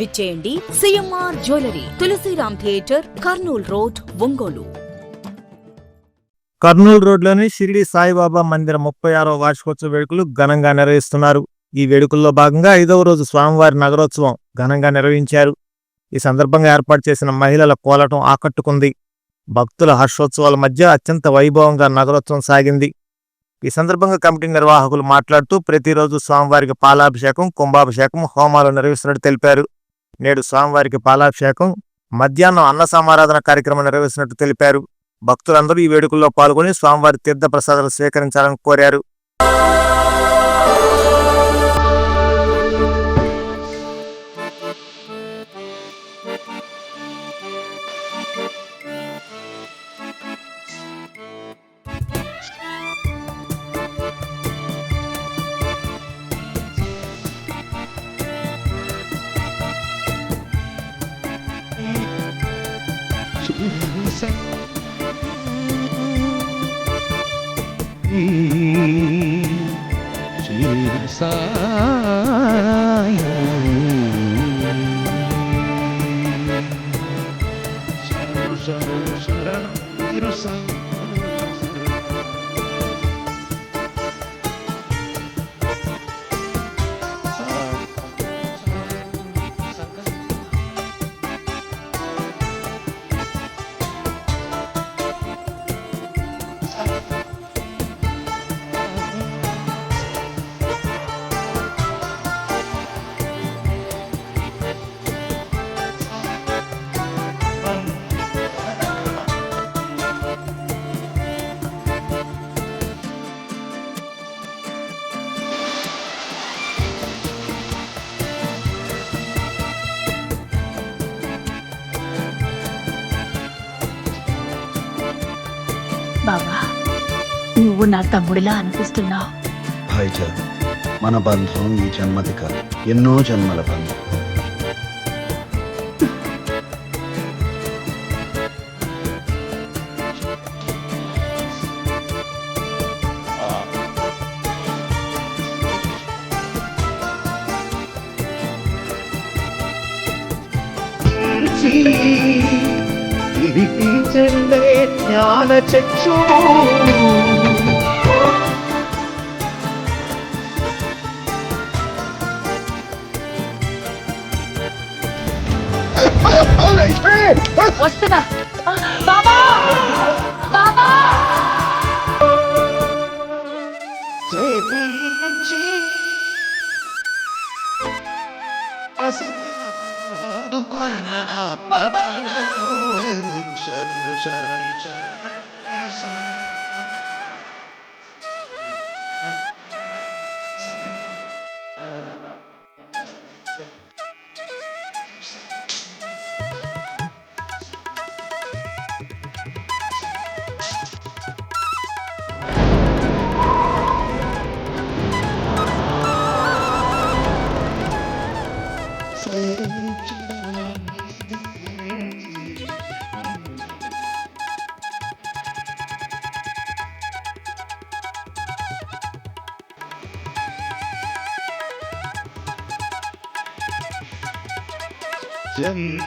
విచ్చేయండి CMR jewellery Tulasiram theatre Kurnool road Ongole. Kurnool రోడ్లోని షిరిడి సాయిబాబా మందిర ముప్పై ఆరో వార్షికోత్సవ వేడుకలు ఘనంగా నిర్వహిస్తున్నారు. ఈ వేడుకల్లో భాగంగా ఐదవ రోజు స్వామివారి నగరోత్సవం ఘనంగా నిర్వహించారు. ఈ సందర్భంగా ఏర్పాటు చేసిన మహిళల కోలటం ఆకట్టుకుంది. భక్తుల హర్షోత్సవాల మధ్య అత్యంత వైభవంగా నగరోత్సవం సాగింది. ఈ సందర్భంగా కమిటీ నిర్వాహకులు మాట్లాడుతూ ప్రతిరోజు స్వామివారికి పాలాభిషేకం కుంభాభిషేకం హోమాలు నిర్వహిస్తున్నట్టు తెలిపారు. నేడు స్వామివారికి పాలాభిషేకం మధ్యాహ్నం అన్న సమారాధన కార్యక్రమం నిర్వహిస్తున్నట్టు తెలిపారు. భక్తులందరూ ఈ వేడుకల్లో పాల్గొని స్వామివారి తీర్థ ప్రసాదాలు స్వీకరించాలని కోరారు. cabeça. E tira a saia. Chão. బాబా నువ్వు నా తమ్ముడిలా అనిపిస్తున్నావు. భాయిజా మన బంధం ఈ జన్మది కాదు ఎన్నో జన్మల బంధం. జ్ఞాన చక్షు. వస్తున్నా. బాబా! బాబా! Bye-bye. 嗯。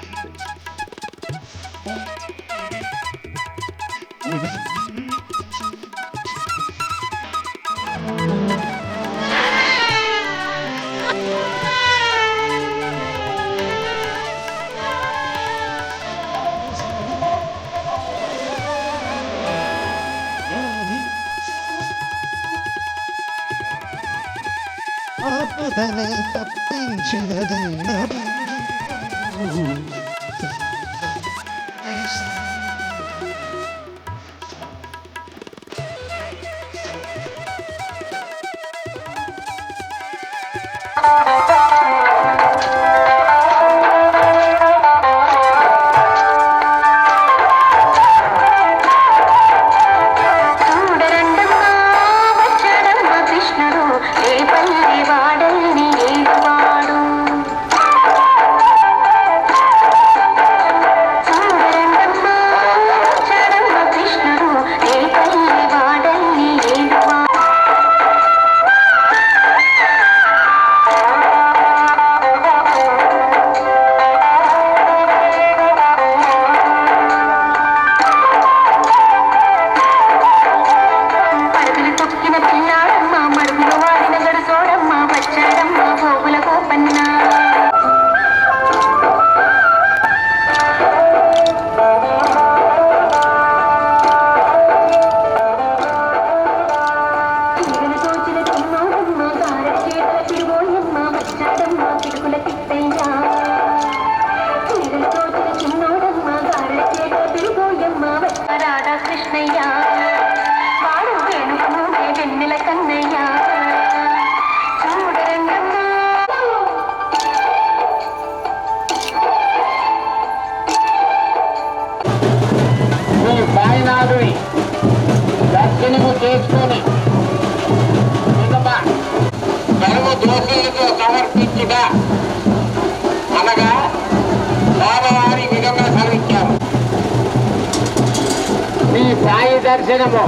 సాయి దర్శనము.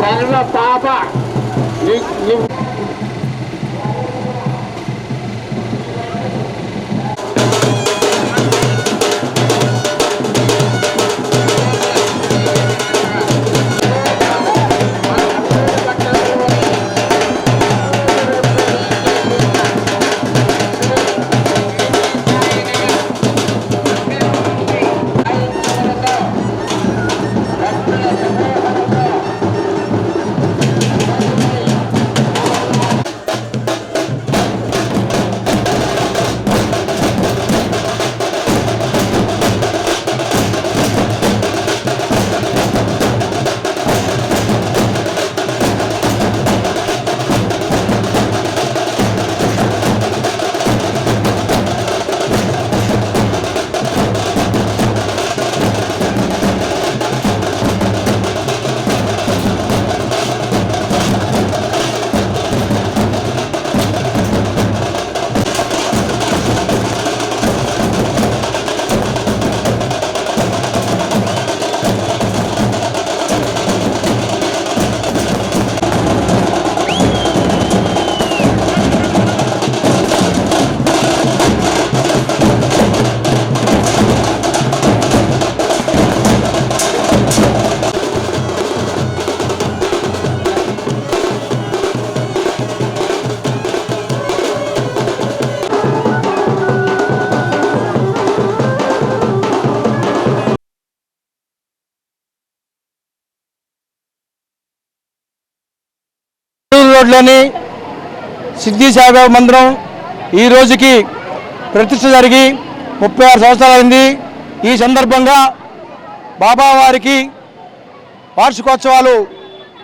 సర్వ పాప రోడ్లోని సిద్ధిసాయిబాబా మందిరం ఈ రోజుకి ప్రతిష్ట జరిగి ముప్పై ఆరు సంవత్సరాలైంది. ఈ సందర్భంగా బాబావారికి వార్షికోత్సవాలు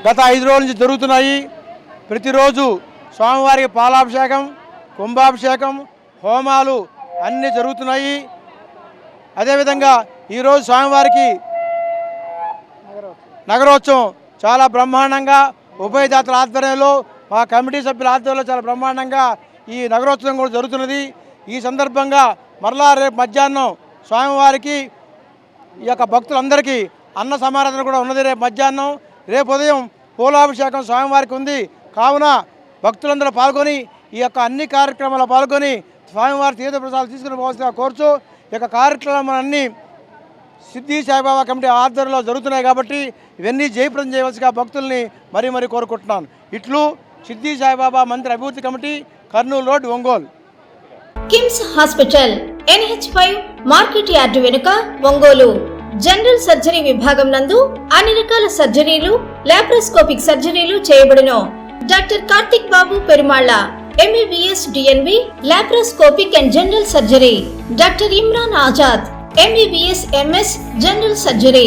గత ఐదు రోజుల నుంచి జరుగుతున్నాయి. ప్రతిరోజు స్వామివారికి పాలాభిషేకం కుంభాభిషేకం హోమాలు అన్నీ జరుగుతున్నాయి. అదేవిధంగా ఈరోజు స్వామివారికి నగరోత్సవం చాలా బ్రహ్మాండంగా ఉభయ జాతుల ఆధ్వర్యంలో మా కమిటీ సభ్యుల ఆధ్వర్యంలో చాలా బ్రహ్మాండంగా ఈ నగరోత్సవం కూడా జరుగుతున్నది. ఈ సందర్భంగా మరలా రేపు మధ్యాహ్నం స్వామివారికి ఈ యొక్క భక్తులందరికీ అన్న సమారాధన కూడా ఉన్నది రేపు మధ్యాహ్నం. రేపు ఉదయం పూలాభిషేకం స్వామివారికి ఉంది. కావున భక్తులందరూ పాల్గొని ఈ యొక్క అన్ని కార్యక్రమాల్లో పాల్గొని స్వామివారి తీర్థప్రసాదాలు తీసుకుని పోవాల్సిందిగా కోరుచు ఈ యొక్క కార్యక్రమాలన్నీ సిద్ధి సాయిబాబా కమిటీ ఆధ్వర్యంలో జరుగుతున్నాయి కాబట్టి ఇవన్నీ జయప్రదం చేయవలసిగా భక్తుల్ని మరీ మరీ కోరుకుంటున్నాను. ఇట్లు సిద్ధి సాయిబాబా మందిర అభివృద్ధి committee Kurnool road Ongole. KIMS hospital NH five market yard వెనుక ఒంగోలు. జనరల్ సర్జరీ విభాగం నందు అన్ని రకాల సర్జరీలు లాప్రోస్కోపిక్ సర్జరీలు చేయబడును. Doctor Karthik Babu Perumalla MBBS DNB laparoscopic and general surgery. Doctor Imran Azad MBBS MS general surgery.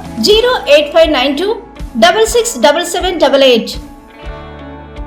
zero eight five nine two double six double seven double eight